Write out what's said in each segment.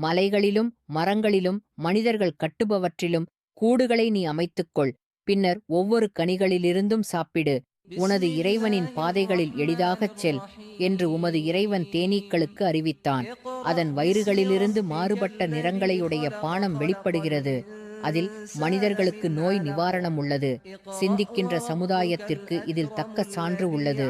மலைகளிலும் மரங்களிலும் மனிதர்கள் கட்டுபவற்றிலும் கூடுகளை நீ அமைத்துக்கொள். பின்னர் ஒவ்வொரு கனிகளிலிருந்தும் சாப்பிடு. உனது இறைவனின் பாதைகளில் எளிதாகச் செல் என்று உமது இறைவன் தேனீக்களுக்கு அறிவித்தான். அதன் வயிறுகளிலிருந்து மாறுபட்ட நிறங்களையுடைய பானம் வெளிப்படுகிறது. அதில் மனிதர்களுக்கு நோய் நிவாரணம் உள்ளது. சிந்திக்கின்ற சமுதாயத்திற்கு இதில் தக்க சான்று உள்ளது.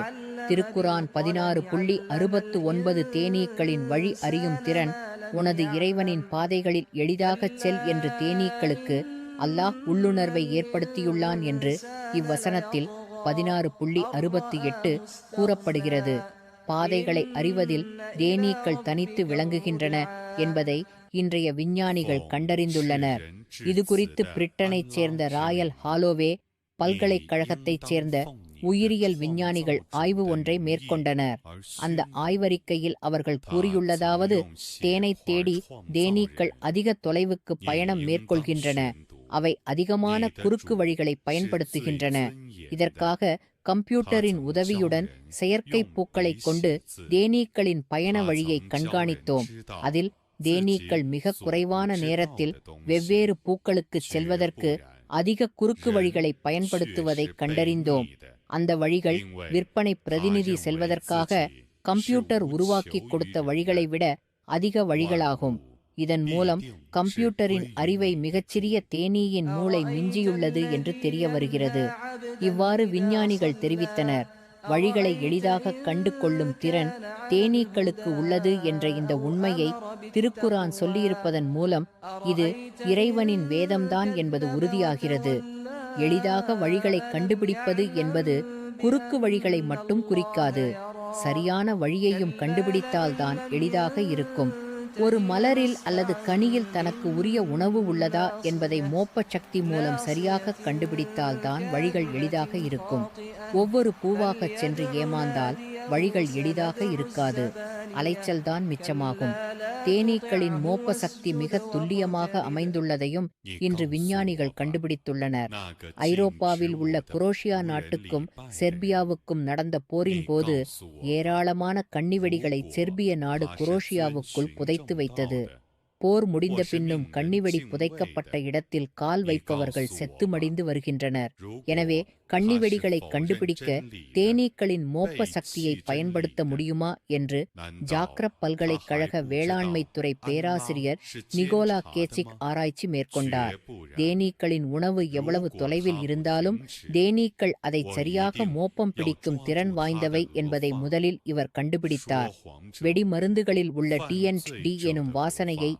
திருக்குரான் பதினாறு புள்ளி அறுபத்து ஒன்பது தேனீக்களின் வழி அறியும் திறன் உனது இறைவனின் பாதைகளில் எளிதாகச் செல் என்று தேனீக்களுக்கு அல்லாஹ் உள்ளுணர்வை ஏற்படுத்தியுள்ளான் என்று இவ்வசனத்தில் பதினாறு புள்ளி அறுபத்தி எட்டு கூறப்படுகிறது. பாதைகளை அறிவதில் தேனீக்கள் தனித்து விளங்குகின்றன என்பதை இன்றைய விஞ்ஞானிகள் கண்டறிந்துள்ளனர். இது குறித்து பிரிட்டனைச் சேர்ந்த ராயல் ஹாலோவே பல்கலைக்கழகத்தைச் சேர்ந்த உயிரியல் விஞ்ஞானிகள் ஆய்வு ஒன்றை மேற்கொண்டனர். அந்த ஆய்வறிக்கையில் அவர்கள் கூறியுள்ளதாவது தேனை தேடி தேனீக்கள் அதிக தொலைவுக்கு பயணம் மேற்கொள்கின்றன. அவை அதிகமான குறுக்கு வழிகளை பயன்படுத்துகின்றன. இதற்காக கம்ப்யூட்டரின் உதவியுடன் செயற்கை பூக்களைக் கொண்டு தேனீக்களின் பயண வழியை கண்காணித்தோம். அதில் தேனீக்கள் மிக குறைவான நேரத்தில் வெவ்வேறு பூக்களுக்கு செல்வதற்கு அதிக குறுக்கு வழிகளை பயன்படுத்துவதை கண்டறிந்தோம். அந்த வழிகள் விற்பனை பிரதிநிதி செல்வதற்காக கம்ப்யூட்டர் உருவாக்கி கொடுத்த வழிகளை விட அதிக வழிகளாகும். இதன் மூலம் கம்ப்யூட்டரின் அறிவை மிகச்சிறிய தேனீயின் மூளை மிஞ்சியுள்ளது என்று தெரிய வருகிறது. இவ்வாறு விஞ்ஞானிகள் தெரிவித்தனர். வழிகளை எளிதாக கண்டு கொள்ளும் திறன் தேனீக்களுக்கு உள்ளது என்ற இந்த உண்மையை திருக்குரான் சொல்லியிருப்பதன் மூலம் இது இறைவனின் வேதம்தான் என்பது உறுதியாகிறது. எளிதாக வழிகளை கண்டுபிடிப்பது என்பது குறுக்கு வழிகளை மட்டும் குறிக்காது. சரியான வழியையும் கண்டுபிடித்தால்தான் எளிதாக இருக்கும். ஒரு மலரில் அல்லது கனியில் தனக்கு உரிய உணவு உள்ளதா என்பதை மோப்ப சக்தி மூலம் சரியாக கண்டுபிடித்தால்தான் வழிகள் எளிதாக இருக்கும். ஒவ்வொரு பூவாகச் சென்று ஏமாந்தால் வழிகள் எளிதாக இருக்காது. அலைச்சல்தான் மிச்சமாகும். தேனீக்களின் மோப்ப சக்தி மிக துல்லியமாக அமைந்துள்ளதையும் இன்று விஞ்ஞானிகள் கண்டுபிடித்துள்ளனர். ஐரோப்பாவில் உள்ள குரோஷியா நாட்டுக்கும் செர்பியாவுக்கும் நடந்த போரின் போது ஏராளமான கன்னிவெடிகளை செர்பிய நாடு குரோஷியாவுக்குள் புதைத்து வைத்தது. போர் முடிந்த பின்னும் கன்னிவெடி புதைக்கப்பட்ட இடத்தில் கால் வைப்பவர்கள் செத்து மடிந்து வருகின்றனர். எனவே கன்னிவெடிகளை கண்டுபிடிக்க தேனீக்களின் மோப்ப சக்தியை பயன்படுத்த முடியுமா என்று ஜாக்ரப் பல்கலைக்கழக வேளாண்மை துறை பேராசிரியர் நிகோலா கேசிக் ஆராய்ச்சி மேற்கொண்டார். தேனீக்களின் உணவு எவ்வளவு தொலைவில் இருந்தாலும் தேனீக்கள் அதை சரியாக மோப்பம் பிடிக்கும் திறன் வாய்ந்தவை என்பதை முதலில் இவர் கண்டுபிடித்தார். வெடிமருந்துகளில் உள்ள டிஎன்டி எனும் வாசனையை